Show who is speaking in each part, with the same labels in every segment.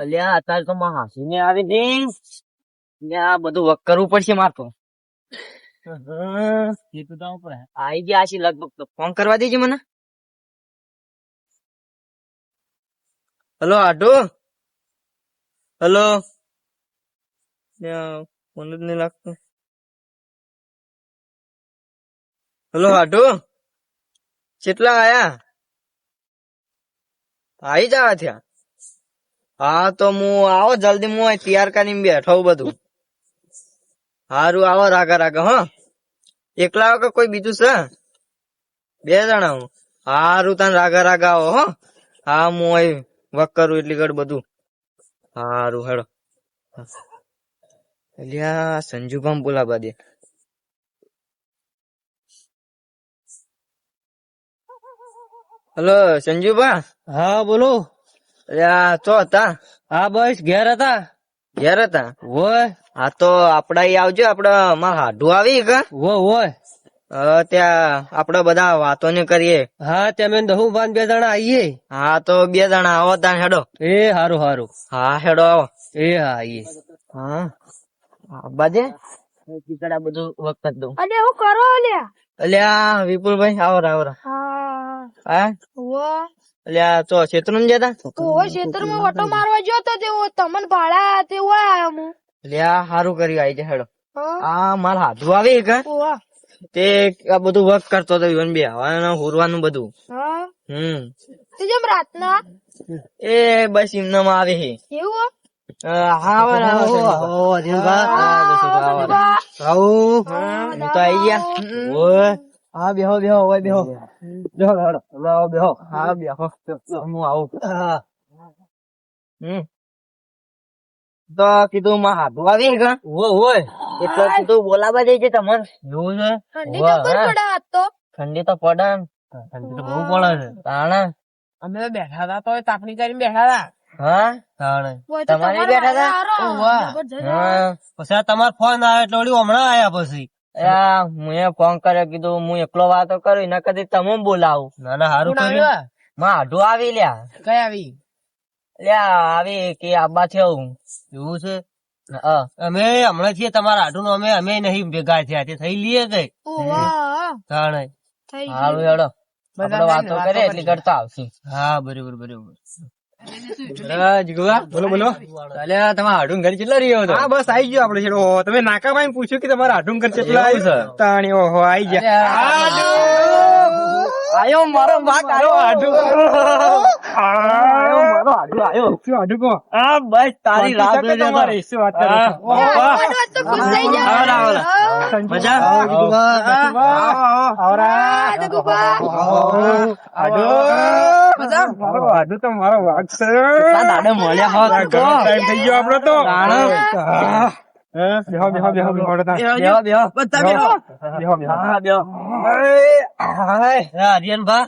Speaker 1: અલ્યા અત્યારે તો માં હાસીને આવી ને. આ બધું વર્ક કરવું પડશે માર તો. આવી ગયા છે લગભગ તો. ફોન કરવા દેજે મને. હલો આટો. હલો. ફોન જ નહીં લાગતો. હલો આટો. કેટલા આયા? આવી જવા થયા. હા, તો હું આવો, જલ્દી હું તૈયાર કરીને બેઠો બધું. હારું, આવો રાગા રાગા, હો. એકલા કે કોઈ બીજું છે? બે જણા હું. હારું, તને રાગા રાગા આવો, હો. હા, હું અહીં વક કરું એટલી ગડ બધું. હારું, હેડો. અલ્યા સંજુ પણ બોલાવા દે. હલો, સંજુભા?
Speaker 2: હા, બોલો.
Speaker 1: ચો હતા.
Speaker 2: હા બસ ઘેર હતા?
Speaker 1: ઘેર હતા.
Speaker 2: હોય.
Speaker 1: હા તો આપડા આવજો આપડે અમાર હાડું આવી કે
Speaker 2: હો હોય.
Speaker 1: ત્યાં આપડે બધા વાતો ને કરીએ.
Speaker 2: હા તમે દહુ બાન બે જણા આવીએ
Speaker 1: હા તો બે જણા આવો ત્યાં હેડો.
Speaker 2: એ હારું હારું.
Speaker 1: હા હેડો આવો.
Speaker 2: એ હા આવીએ
Speaker 1: હા. બાજે. આ બધું વખત દઉં.
Speaker 3: અલે હું કરો અલ્યા?
Speaker 1: અલ્યા વિપુલભાઈ આવો આવો
Speaker 3: હા? વો
Speaker 1: અલ્યા તો ક્ષેત્રમાં જતા?
Speaker 3: ઓહો ખેતરમાં ઓટો મારવા ગયો તો તેવો તમને ભાડા તેવો આયો હું
Speaker 1: અલ્યા સારું કર્યું આઈ જાય હેડો. આ માર હાથું આવે કે તે આ બધું વર્ક કરતો હતો ઈવન બે હવાનું હોરવાનું બધું. હમ.
Speaker 3: તે જેમ રાતના?
Speaker 1: એ બસ એમનામ આવે છે
Speaker 3: એવું
Speaker 1: હા? આવો આવો આવો તો આઈ ગયા. હા બેહો બેહો ઓય બેહો. બેહો બેહો. બેહો બેહો હા બેહો હું આવું. હમ. તો કીધું માં હાથું આવી ગા
Speaker 2: હોય હોય
Speaker 1: એટલે કીધું બોલાવા જઈ છે તમને.
Speaker 2: એવું છે?
Speaker 3: ઠંડી
Speaker 1: વાહ,
Speaker 3: પડે આજ તો.
Speaker 1: ઠંડી તો પડે
Speaker 2: ઠંડી તો બહુ પડે છે.
Speaker 1: તાણે?
Speaker 2: અમે બેઠા હતા તો તાપણી કરીને બેઠા હતા.
Speaker 1: હા?
Speaker 2: તાણે.
Speaker 1: તમારે બેઠા હતા?
Speaker 2: પછી આ તમારો ફોન આવ્યો એટલે હમણાં આયા પછી.
Speaker 1: ફોન કર્યો કીધું હું એકલો વાતો કરું એના કદી તમે બોલાવું.
Speaker 2: ના ના સારું કર્યું.
Speaker 1: માં હાડું આવી લ્યા.
Speaker 2: કઈ આવી?
Speaker 1: લ્યા આવી કે આબા છે હું
Speaker 2: એવું છે? અમે હમણાં છીએ તમારા આટું અમે અમે નહીં ભેગા થયા તે થઈ લઈએ ગઈ
Speaker 3: ઓવા.
Speaker 2: તાણે.
Speaker 1: સારું હેડો. આપડે વાતો કરીએ એટલી કરતા આવશે.
Speaker 2: હા બરોબર બરોબર.
Speaker 4: બોલો બોલો
Speaker 1: તમે હાડું ઘર કેટલા રહ્યો
Speaker 4: હા બસ આઈ ગયો આપડે છેડો. તમે નાકામાં આવીને પૂછ્યું કે તમારા આઢું કર કેટલા
Speaker 1: આવ્યું છે?
Speaker 4: તાણી ઓહો આઈ ગયા.
Speaker 1: આયો મારો ભાગ આયો આયો. મારો આડુ આયો
Speaker 4: શું આડુ કો
Speaker 1: આ બસ તારી રાત જોઈ રહ્યો હતો.
Speaker 4: શું વાત કરે
Speaker 3: તો ખુશ થઈ જાય.
Speaker 1: આવરા, આવરા. મજા?
Speaker 4: આવરા.
Speaker 3: હા,
Speaker 4: આડુ. મારો આઢું તો મારો વાઘ છે.
Speaker 1: કેટલા દાડે મળ્યા હોત તો.
Speaker 4: ટાઈમ થઈ ગયો આપડો તો.
Speaker 1: તાણે.
Speaker 4: હા. હા, બેહો બેહો બેહો બેહો બેહો
Speaker 1: બેહો, બેહો.
Speaker 4: બેહો. બેહો.
Speaker 1: બેહો.
Speaker 2: આર્યન ભા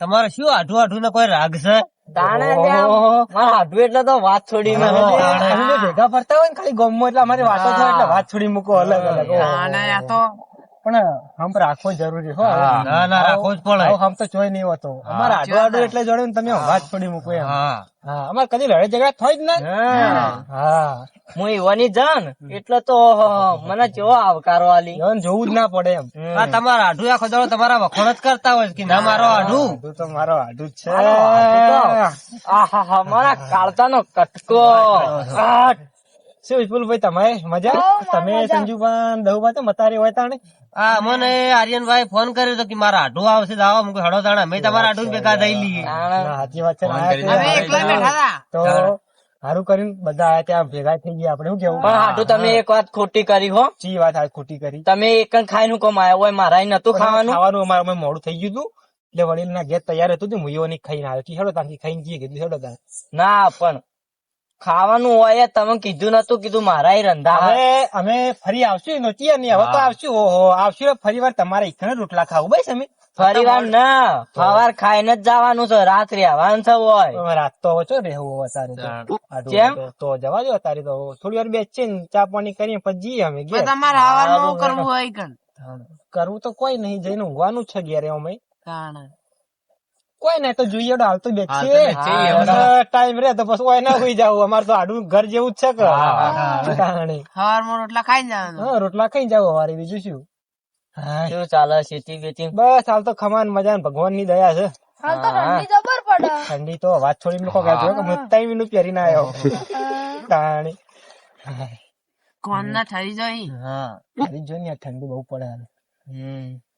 Speaker 2: તમારે શું આઢુ આઢુ ને કોઈ રાગ છે
Speaker 1: એટલે તો વાત છોડી
Speaker 2: હા,
Speaker 4: ભેગા ફરતા હોય ને ખાલી ગમો એટલે અમારી વાતો થાય એટલે વાત છોડી મૂકો અલગ અલગ. પણ હમ રાખવો જરૂરી હો.
Speaker 2: ના ના રાખવો જ પડે.
Speaker 4: હમ તો ચોય નહીં હોતો. અમારે આડો આડો એટલે જોડે ને તમે વાત છોડી મૂકો એમ.
Speaker 2: હા.
Speaker 4: હા અમારે કદી લડાઈ ઝઘડા થાય જ ના.
Speaker 1: હા.
Speaker 4: હા.
Speaker 1: હું એવાની જાન. એટલે તો મને કેવો આવકારો આલી.
Speaker 4: જોવું જ ના પડે એમ.
Speaker 2: આ તમારા આઢુ આખો દાડો તમારા વખોણ જ કરતા હોય કે ના મારો આઢુ
Speaker 4: તો મારો આઢુ જ છે.
Speaker 1: આહા મારા કાળતાનો કટકો.
Speaker 4: આ, શું વિપુલભાઈ તમે મજા? તમે
Speaker 3: સંજુભાન
Speaker 4: સંજુભાઈ દહુભાઈ તો મતારી હોય તાણે?
Speaker 2: હા મને આર્યનભાઈ ફોન કર્યો તો કે મારા આઢું આવશે તો આવો મુકે હડો તાણે મેં તમારા આઢું ભેગા થઈ લઈએ.
Speaker 4: સાચી વાત છે ને, તે- સારું કર્યું બધા આયા ત્યાં ભેગા થઈ ગયા આપણે શું કેવું?
Speaker 1: પણ હાટુ તમે એક વાત ખોટી કરી હો.
Speaker 4: ચી વાત આ ખોટી કરી?
Speaker 1: તમે એક જ ખાઈને કોમ આવ્યો હોય? મારા નતું ખાવાનું.
Speaker 4: ખાવાનું અમારે અમે મોડું થઈ ગયું હતું. એટલે વડીલ ના ઘેર તૈયાર હતું હું એવો નહીં ખાઈને આવ્યો. કે હેડો તાંથી ખાઈને જઈએ કીધું હેડો
Speaker 1: ના પણ ખાવાનું હોય તમે કીધું નતું કીધું મારા રંધા
Speaker 4: હવે અમે ફરી આવશું નહોતી અમે હવે તો આવશું ઓહો આવશું ફરી વાર તમારે એકને રોટલા ખાવું બસ અમે.
Speaker 1: ફરી વાર ના સવાર ખાઈને જ જવાનું છે રાત્રે આવવાનું છે હોય.
Speaker 4: રાત તો ઓછો ચો રહેવું હોય અત્યારે
Speaker 1: કેમ?
Speaker 4: તો- જવા દો અત્યારે તો. થોડી વાર બેસીને ચા પાણી કરીએ પછી જઈએ અમે આવવાનું કરવું તો કોઈ નહીં જઈને ઊંઘવાનું છે ઘેરે અમે. કોઈ નહીં તો જોઈએ હાલ તો ટાઈમ રે તો પછી ઓય ના હોઈ જાવ અમારે તો આડું ઘર જેવું જ છે કે.
Speaker 3: રોટલા ખાઈ જવાનું.
Speaker 4: હા રોટલા ખાઈ જાવ અમારે બીજું શું?
Speaker 1: શું ચાલે ખેતી બેતી?
Speaker 4: બસ હાલ તો ખમાન મજા ભગવાનની દયા છે.
Speaker 3: હાલ તો ઠંડી જબર પડે.
Speaker 4: ઠંડી તો વાત છોડી લોકો કહેજો કે હું. ત્રણ મિનિટ પહેરીને આવ્યો. તાણી
Speaker 3: કોણ ના થઈ જાય
Speaker 1: હા.
Speaker 4: થઈ જો ને ઠંડી બહુ પડે
Speaker 1: હમ. ને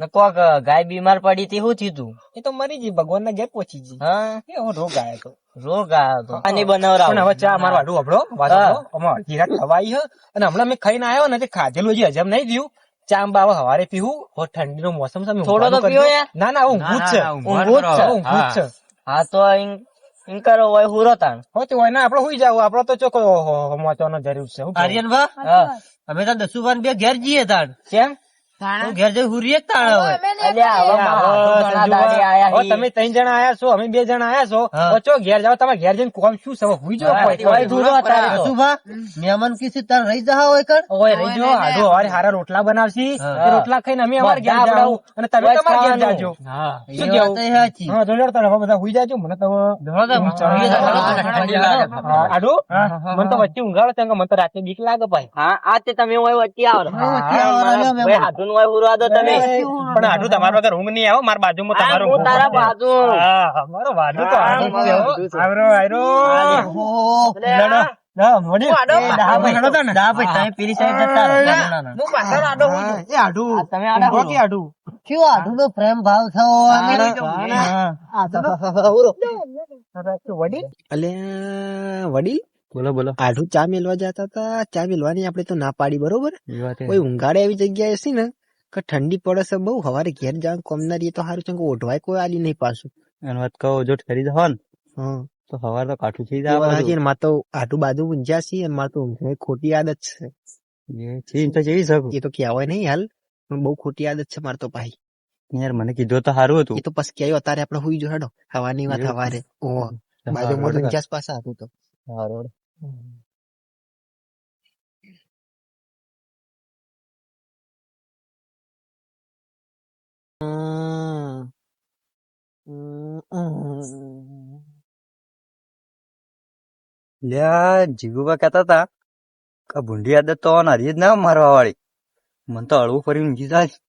Speaker 1: કોક ગાય બીમાર પડી હતી શું થયું તું?
Speaker 4: એ તો મરી ગઈ ભગવાન ના ઘેર પહોંચી ગઈ.
Speaker 1: હા?
Speaker 4: એવો રોગ આવ્યો તો
Speaker 1: રોગ આવ્યો તો પાણી બનાવરા
Speaker 4: પણ હવે ચા મારું વાડું આપડો વાતો જીરા ખવાઈ હ. અને હમણાં મેં ખાઈને આવ્યો ને તે ખાધેલું હજી હજમ નહીં થયું. ચા હવારે પીવું. હવે ઠંડીનો મોસમ છે
Speaker 1: થોડો તો પીવો યાર.
Speaker 4: ના ના હું જ છે છે.
Speaker 2: કરો.
Speaker 4: ઊંઘું છે.
Speaker 1: હા. તો ઈન- ઈન કરો હોય હુરો તાણ.
Speaker 4: હોતી તે હોય ને આપડે હુઈ જાવ. આપડે તો ચોખ્ખો મોચવાનો જરૂર છે.
Speaker 2: આર્યન ભા અમે તો દસુભાન બે ઘેર જઈએ તાણ.
Speaker 1: કેમ?
Speaker 2: ઘેર જઈ હુરીએ.
Speaker 4: તમે ત્રણ જણા આયા છો અમે બે જણા આયા છો. ઘેર તમે ઘેર જઈને કોમ શું હુઈ
Speaker 2: મહેમાન તાર રહી જા હોય કણ
Speaker 4: ઓય રહી જો હાડો હવારે હારા રોટલા બનાવશી. રોટલા ખાઈને અમે અમારે ઘેર જાવ અને તમે તમારે ઘેર
Speaker 1: ખાવાનું.
Speaker 4: જાજો. શું કેવું? હા તો લ્યો બધા હુઈ જાજો. મને તો આડો? મને તો વચ્ચે ઊંઘાડો છે મને તો રાતે બીક લાગે ભાઈ.
Speaker 1: હા આ તે તમે હોય વચ્ચે આવો
Speaker 2: વચ્ચે
Speaker 1: હાથું હોય હુરવા દો તમે
Speaker 4: પણ આડું તમારા વગર ઊંઘ નહીં આવો મારા બાજુમાં
Speaker 1: હા,
Speaker 4: તમારું
Speaker 1: હું તારા બાજુ
Speaker 4: હા, મારો વાડો તો
Speaker 1: હા,
Speaker 4: આડો
Speaker 1: મારો
Speaker 4: છે, હો.
Speaker 1: વાડો.
Speaker 4: આવરો, આવરો.
Speaker 2: ઓહો.
Speaker 4: લડો. ના, વડીલ.
Speaker 1: આડો.
Speaker 4: દા ભાઈ, લડો તો
Speaker 2: દા ભાઈ, તમે પેલી side જતા. ના, ના, ના.
Speaker 4: હા, એ આડું.
Speaker 1: તમે આડા
Speaker 4: કે આડું?
Speaker 2: કેવો આઢું તો પ્રેમ ભાવ થયો અને
Speaker 4: હા. વડીલ
Speaker 5: અલ્યા વડીલ બોલો બોલો. આઢું ચા મેલવા જતા હતા ચા મેલવાની આપણે તો ના પાડી બરોબર? કોઈ ઊંઘાડે એવી જગ્યાએ છે ને કે ઠંડી પડે છે બહુ હવારે ઘેર જાવ કોમ ના રહીએ તો સારું છે કે ઓઢવાય કોઈ આલી નહીં પાછું.
Speaker 6: એનો વાત કહો જો ઠરી જવો ને તો હવાર તો કાઠું થઈ જાય
Speaker 5: ને મારે તો આઢું બાજુ ઊંઝ્યા છે અને તો ઊંઘવાની ખોટી આદત છે.
Speaker 6: છે એમ તો જેવી શકું
Speaker 5: એ તો કહેવાય નહીં હાલ પણ બહુ ખોટી આદત છે માર તો ભાઈ.
Speaker 6: યાર મને કીધું તો સારું હતું.
Speaker 5: એ તો પછી કહેવાય અત્યારે આપણે હુઈ જો હેડો હવાની વાત હવારે.
Speaker 6: ઓ
Speaker 5: બાજુ
Speaker 6: મોઢું
Speaker 5: ઊંઝ્યા પાસે હતું તો.
Speaker 6: સારું લ્યા જીગુબા કહેતા હતા કે આ ભૂંડી આદત તો નારી જ ના મારવા વાળી મને તો હળવું ફરી ઊંઘી જાય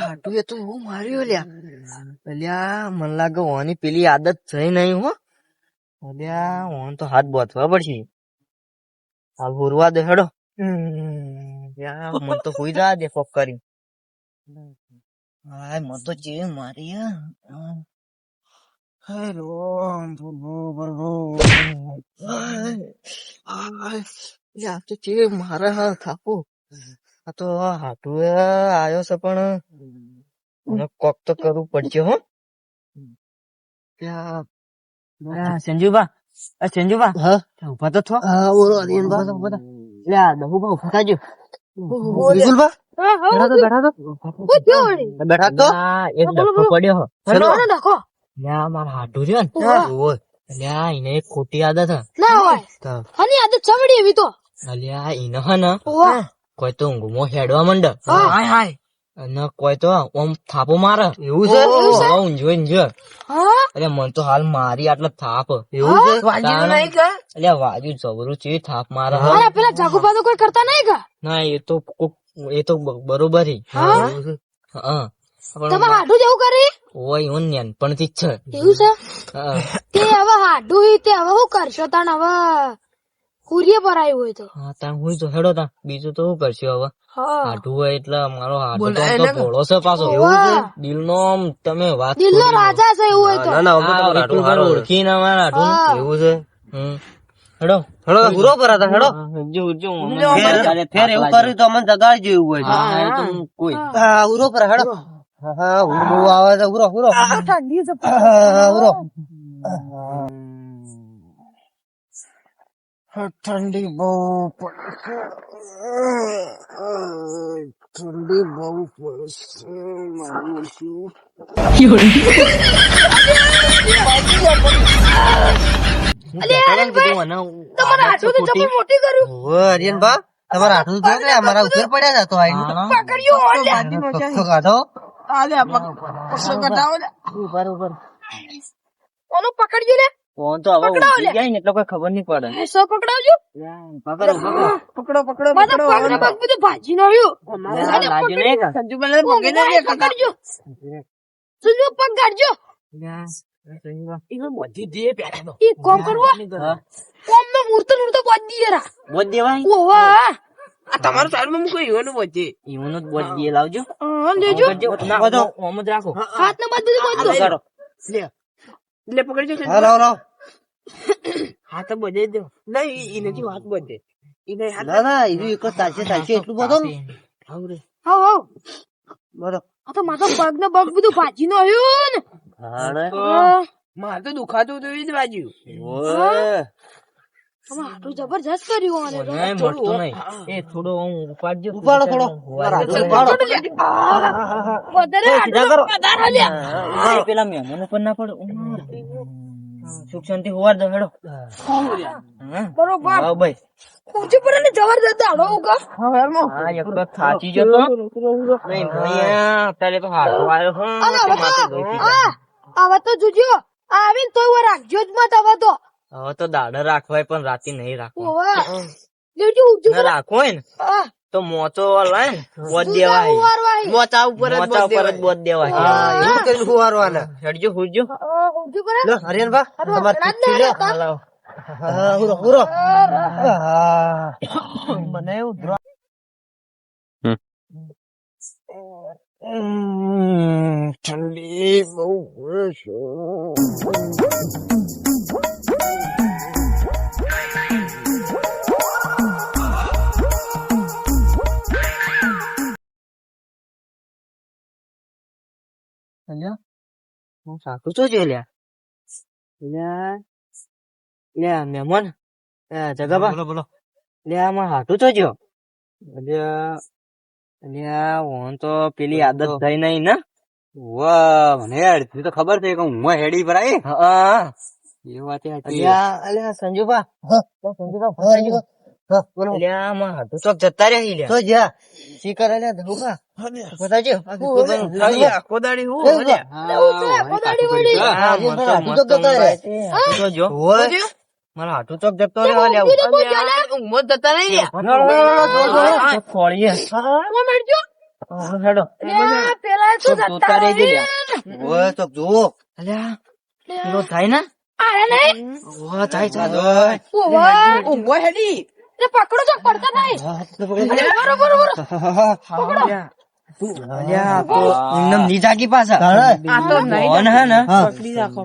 Speaker 1: હાટુ એ તો હું માર્યો લ્યા. પેલ્યા મને લાગે ઓની પેલી આદત થઈ નહીં હો. અલ્યા, ઓન તો હાથ બોથવા પડશે. આ ભૂરવા દે, હેડો. મન તો હોઈ જા દે ફોક કરી. હાય, મન તો જે મારી હેલો આ તો જે મારા હા થાપો. આ તો હાટુ આયો છે પણ મને કોક તો કરવું પડશે હો. સંજુબા સંજુબા ઊભા તો થો.
Speaker 5: હા અરિયનબા
Speaker 1: ઊભા તો, લે આ દહુબા ઊભા થાજો.
Speaker 5: વિપુલબા
Speaker 3: હા, હા,
Speaker 1: બેઠા તો બેઠા તો.
Speaker 3: હું થયો વળી?
Speaker 1: બેઠા તો. એક ડખો પડ્યો
Speaker 3: ચલો. ને નાખો.
Speaker 1: મારા હાટુ છે ને.
Speaker 3: ઓહો.
Speaker 1: ઓય. લે આ એને એક ખોટી આદત હે.
Speaker 3: ના હોય. આદત ચમડી એવી તો.
Speaker 1: અલ્યા ઈને હા ને. કોઈ તો ઊંઘમાં હેડવા માંડે. હાય હાય. અને કોઈ તો ઓમ થાપો મારે. એવું
Speaker 3: છે?
Speaker 1: ઊંઝો ઊંઝો અરે મન તો હાલ મારી આટલા થાપ.
Speaker 3: એવું છે?
Speaker 1: વાગ્યું નહીં કે અલ્યા વાગ્યું જબરું છે થાપ મારે.
Speaker 3: અરે પેલા જાગુબા તો કોઈ કરતા નહીં કે?
Speaker 1: ના એ તો એ તો બરોબર હી.
Speaker 3: હા? તમારે હાડું જેવું કરી?
Speaker 1: ઓય એવું નાનપણથી જ છે.
Speaker 3: એવું છે? તે હવે હાડું તે હવે શું કરશો તાણ હવે કુરીએ પર આવ્યો હોય તો.
Speaker 1: હા તાં હું તો હેડો તા બીજું તો શું કરશું હવે?
Speaker 3: હા.
Speaker 1: હાડું હોય એટલે મારો હાડું તો તો ભોળો છે પાછો. દિલ નો આમ તમે વાત
Speaker 3: દિલ
Speaker 1: નો
Speaker 3: રાજા છે એવું હોય તો.
Speaker 1: હા, એટલું બધું ઓળખીને અમારા હાડું
Speaker 3: હા.
Speaker 1: એવું છે? હમ. હેડો. હેડો પૂરો પર હતા હેડો. જો જો
Speaker 2: ફેર ફેર એવું કર્યું તો અમને જગાડજો એવું હોય.
Speaker 1: હા એ તો કોઈ.
Speaker 2: હા. ઉરો પર હેડો. હા. ઉરો બહુ આવે છે. ઉરો ઉરો હા, ઉરો
Speaker 5: ઠંડી બહુ પડે છે ઠંડી બહુ પડે છે મારું શું
Speaker 3: તમારા હાથું તો જબર મોટી કર્યું.
Speaker 7: હરિયન બા તમારા હાથું તો કે અમારા ઉતર પડ્યા જતો તો આઈ
Speaker 3: પકડ્યો લે.
Speaker 1: ફોન તો હવે
Speaker 3: ઉડી લે.
Speaker 1: જાય ને એટલે કોઈ ખબર નહીં પડે.
Speaker 3: સો પકડાવજો.
Speaker 1: પકડો પકડો.
Speaker 3: મારા પગને પગ બધું ભાજી નાખ્યું
Speaker 1: લાજુ નહીં કે
Speaker 3: પકડજો પકડજો. સુજો પગ કાઢજો ઈ કોમ કરવો? કોમ નો બાંધી
Speaker 1: બોજ દે લાવજો
Speaker 3: હા, લેજો
Speaker 1: ના બધો ઓમ જ રાખો
Speaker 3: હાથ ને બાંધી
Speaker 7: હાલો હાલો ના ના એ એક ચાલશે ચાલશે એટલું બધું
Speaker 3: હાવ હાવ
Speaker 7: બરો
Speaker 3: આ તો મારો પગ ને પગ બધું ભાજી ને
Speaker 1: હાડે
Speaker 3: હા.
Speaker 1: ઓય.
Speaker 3: તમે આટલું જબરજસ્ત કર્યું તો.
Speaker 1: નહીં. એ થોડો હું ઉપાડજો
Speaker 7: ઉપાડો થોડો. ઉપાડો.
Speaker 3: વધારે વધારે લ્યા.
Speaker 1: પેલા મહેમાનો પણ ના પડે. સુખ શાંતિ હોવા દો હેડો.
Speaker 3: બરોબર.
Speaker 1: ભાઈ.
Speaker 3: ઊંચી પડે ને જબરજસ્ત દાડો ઉગા.
Speaker 1: હા એક તો થાચી જતો નહીં તો આવ્યો હા.
Speaker 3: હવે તો તો જોજો આવીને તોય રાખજો જ મત હવે તો.
Speaker 1: હવે તો દાડા રાખવાય પણ રાતે નહીં રાખવા રાખવો હોય ને તો મોચો લાય ને બોધ દેવાય.
Speaker 3: ઉવારવાય.
Speaker 1: મોચા ઉપર જ બોધ દેવાય.
Speaker 7: એવું કરીને હુવારવાના
Speaker 1: હેડજો
Speaker 3: હુજો
Speaker 7: લો.
Speaker 1: હાલો
Speaker 7: હુરો હુરો
Speaker 1: મને એવું
Speaker 4: ઠંડી બહુ
Speaker 1: હું સાકું તો જો લ્યા લ્યા લ્યા મહેમાન જગાબા
Speaker 7: બોલો બોલો
Speaker 1: લ્યા આમાં હાટું તો જો લ્યા લ્યા હું તો પેલી આદત થઈ નઈ ને.
Speaker 8: વાહ મને હેડ તો ખબર છે કે હું હેડી પર આવી
Speaker 1: હા.
Speaker 8: એ વાત.
Speaker 1: અલ્યા હાટું તો જતા
Speaker 7: તો જા
Speaker 1: તો
Speaker 7: જતો
Speaker 1: તો જો. મારા હાટું ચોક જતો રહ્યો લ્યા.
Speaker 3: ઊંઘી તો બહુ ચાલે.
Speaker 1: ખોળીએ.
Speaker 3: મેળજો?
Speaker 1: હેડો.
Speaker 3: પેલા તો
Speaker 1: તો
Speaker 3: જતા
Speaker 1: જોતા ઓ
Speaker 3: રહે.
Speaker 1: લ્યા.
Speaker 7: તો જુઓ
Speaker 1: અલ્યા, લો થાય ને
Speaker 3: આયા નહીં?
Speaker 1: ઓ થાય થાય
Speaker 7: ઉમો
Speaker 3: હેડી તે પકડો ચોક પડતા નહીં બરોબર બરોબર
Speaker 1: અલ્યા, તો એમને ની જાગી પાછા
Speaker 7: તાણે.
Speaker 1: ઓન હે ને પકડી રાખો.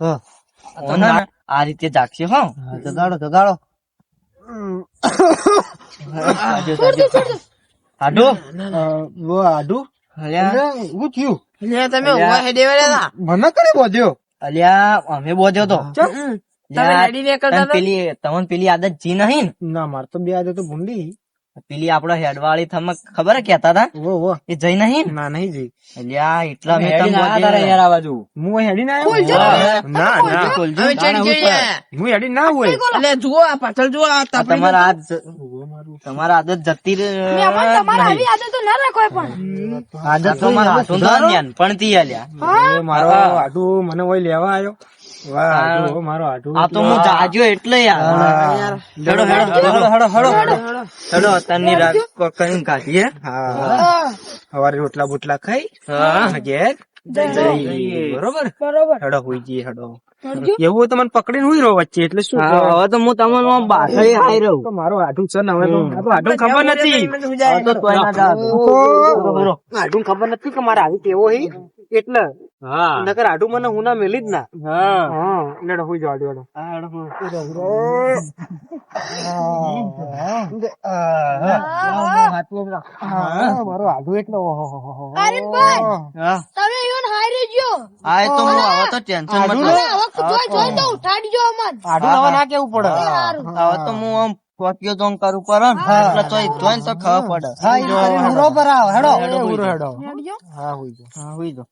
Speaker 7: હા.
Speaker 1: ઓન હે ને, આ રીતે જાગશે હો.
Speaker 7: હા, જગાડો જગાડો.
Speaker 1: આડુ
Speaker 4: વો આડું
Speaker 1: અલ્યા.
Speaker 4: હું થયું?
Speaker 1: અલ્યા,
Speaker 4: મને કરે બોધ્યો?
Speaker 1: અલ્યા અમે બોધ્યો તો. તમે પેલી તમને પેલી આદત જી નહીં ના?
Speaker 4: માર તો બે આજે તો ભૂંડી.
Speaker 1: પેલી આપડે હેડવાળી થમક ખબર હે કેતા હતા
Speaker 4: વો વો.
Speaker 1: એ જઈ નહીં? ના
Speaker 4: નહીં જઈ.
Speaker 1: અલ્યા એટલા અમે તને બોધ્યો.
Speaker 8: આ બાજુ
Speaker 4: હું હેડી ના ના. ના
Speaker 1: કોલજો
Speaker 4: હું હેડી ના હોય.
Speaker 1: આ તમારા આદ તમારા આદત જતી
Speaker 3: તમારે આવી આદતો ના રાખો પણ.
Speaker 1: આદત તો મારા હાથું તો નાનપણથી આલ્યા
Speaker 4: મારો આડું મને હોય લેવા આવ્યો વાહ મારો
Speaker 1: આ તો હું જાજ્યો એટલે યાર. હેડો હેડો હેડો હેડો હેડો. હેડો અત્યારની રાત કઈ કાઢીએ
Speaker 4: હા. સવારે રોટલા બોટલા ખાઈ.
Speaker 1: હા
Speaker 4: ઘેર. બરોબર
Speaker 3: બરોબર
Speaker 4: હેડો હુઈ જઈએ હેડો એવું હોય તો મને પકડીને હુઈ રહો વચ્ચે એટલે શું
Speaker 1: હા, હવે તો હું તમને બાસળી હાઈ રહ્યું
Speaker 4: તો મારો આડું છે ને હવે તો આ ખબર નથી
Speaker 1: તો તોય ના જાવ.
Speaker 4: આડું ખબર નથી કે મારે આવી ટેવો હી એટલે
Speaker 1: હા
Speaker 4: નકર આડું મને હું ના મેલી જ ના
Speaker 1: હા
Speaker 4: એટલે. મારો આડું એટલે હો હો
Speaker 1: એ તો હું હવે તો ટેન્શન મત
Speaker 3: હવે જોઈ જોઈ તો ઉઠાડજો અમન.
Speaker 4: આડું હવે ના કેવું પડે.
Speaker 1: હવે તો હું આમ પોતિયો તો કરું પડે એટલે તો તોય તો ખબર પડે.
Speaker 7: હા એ કરીને પર આવ. હેડો.
Speaker 4: હેડો હેડો હા હુઈ જો.
Speaker 1: હા હુઈ જાઓ.